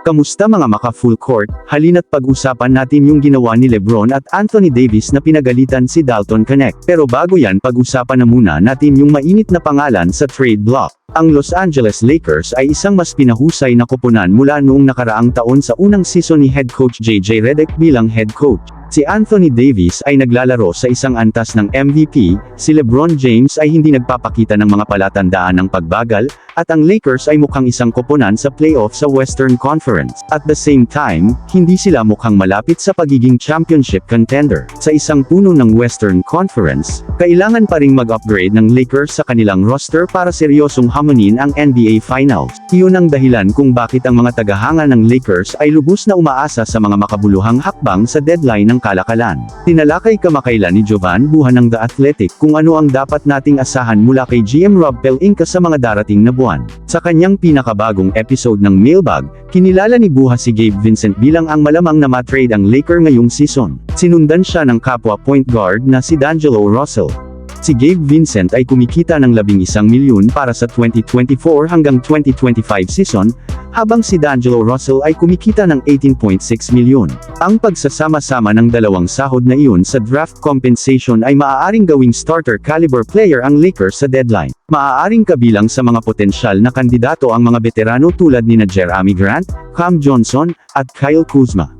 Kamusta mga maka full court, halina't pag-usapan natin yung ginawa ni Lebron at Anthony Davis na pinagalitan si Dalton Connect. Pero bago yan pag-usapan na muna natin yung mainit na pangalan sa trade block. Ang Los Angeles Lakers ay isang mas pinahusay na koponan mula noong nakaraang taon sa unang season ni head coach JJ Redick bilang head coach. Si Anthony Davis ay naglalaro sa isang antas ng MVP, si LeBron James ay hindi nagpapakita ng mga palatandaan ng pagbagal, at ang Lakers ay mukhang isang koponan sa playoff sa Western Conference. At the same time, hindi sila mukhang malapit sa pagiging championship contender. Sa isang puno ng Western Conference, kailangan pa ring mag-upgrade ng Lakers sa kanilang roster para seryosong hamunin ang NBA Finals. Iyon ang dahilan kung bakit ang mga tagahanga ng Lakers ay lubos na umaasa sa mga makabuluhang hakbang sa deadline ng kalakalan. Tinalakay kamakailan ni Jovan Buhan ng The Athletic kung ano ang dapat nating asahan mula kay GM Rob Pelinka sa mga darating na buwan. Sa kanyang pinakabagong episode ng Mailbag, kinilala ni Buha si Gabe Vincent bilang ang malamang na matrade ang Laker ngayong season. Sinundan siya ng kapwa point guard na si D'Angelo Russell. Si Gabe Vincent ay kumikita ng 11 milyon para sa 2024 hanggang 2025 season, habang si D'Angelo Russell ay kumikita ng 18.6 milyon. Ang pagsasama-sama ng dalawang sahod na iyon sa draft compensation ay maaaring gawing starter caliber player ang Lakers sa deadline. Maaaring kabilang sa mga potensyal na kandidato ang mga veterano tulad ni na Jeremy Grant, Cam Johnson, at Kyle Kuzma.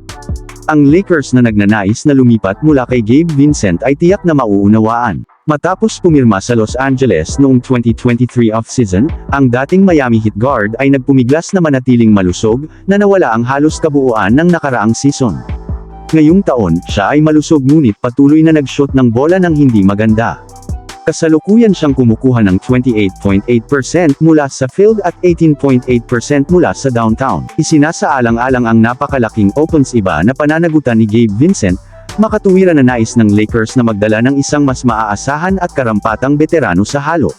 Ang Lakers na nagnanais na lumipat mula kay Gabe Vincent ay tiyak na mauunawaan. Matapos pumirma sa Los Angeles noong 2023 off-season, ang dating Miami Heat guard ay nagpumiglas na manatiling malusog, na nawala ang halos kabuuan ng nakaraang season. Ngayong taon, siya ay malusog ngunit patuloy na nag-shoot ng bola ng hindi maganda. Kasalukuyan siyang kumukuha ng 28.8% mula sa field at 18.8% mula sa downtown. Isinasaalang-alang ang napakalaking opens iba na pananagutan ni Gabe Vincent, makatuwiran na nais ng Lakers na magdala ng isang mas maaasahan at karampatang veterano sa halo.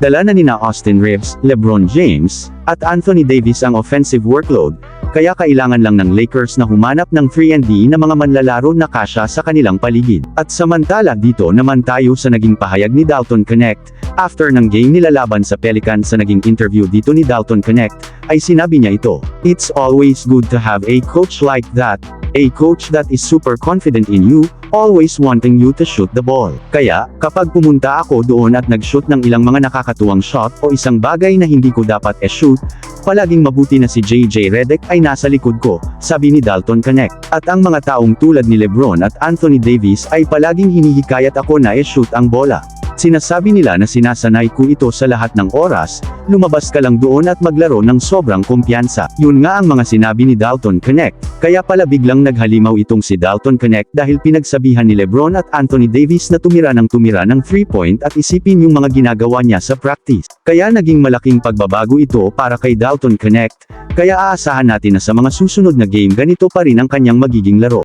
Dala na nina Austin Reeves, LeBron James, at Anthony Davis ang offensive workload, kaya kailangan lang ng Lakers na humanap ng 3&D na mga manlalaro na kasya sa kanilang paligid. At samantala dito naman tayo sa naging pahayag ni Dalton Connect, after ng game nila laban sa Pelicans sa naging interview dito ni Dalton Connect, ay sinabi niya ito, It's always good to have a coach like that, a coach that is super confident in you, always wanting you to shoot the ball. Kaya, kapag pumunta ako doon at nag-shoot ng ilang mga nakakatuwang shot o isang bagay na hindi ko dapat e-shoot, palaging mabuti na si JJ Redick ay nasa likod ko, sabi ni Dalton Connect. At ang mga taong tulad ni Lebron at Anthony Davis ay palaging hinihikayat ako na e-shoot ang bola. Sinasabi nila na sinasanay ko ito sa lahat ng oras, lumabas ka lang doon at maglaro ng sobrang kumpiyansa. Yun nga ang mga sinabi ni Dalton Connect, kaya pala biglang naghalimaw itong si Dalton Connect dahil pinagsabihan ni Lebron at Anthony Davis na tumira ng tumira ng 3-point at isipin yung mga ginagawa niya sa practice. Kaya naging malaking pagbabago ito para kay Dalton Connect, kaya aasahan natin na sa mga susunod na game ganito pa rin ang kanyang magiging laro.